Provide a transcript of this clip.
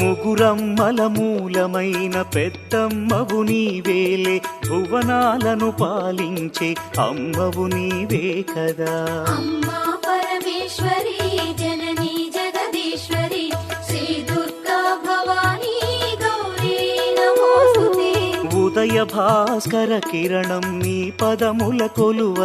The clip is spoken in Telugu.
ముగురమ్మల మూలమైన పెద్దమ్మవు నీవేలే భువనాలను పాలించే అమ్మవు నీవే కదా. అమ్మా పరమేశ్వరి జననీ జగదీశ్వరి శ్రీ దుర్గా భవానీ ఉదయ భాస్కర కిరణం నీ పదముల కొలువ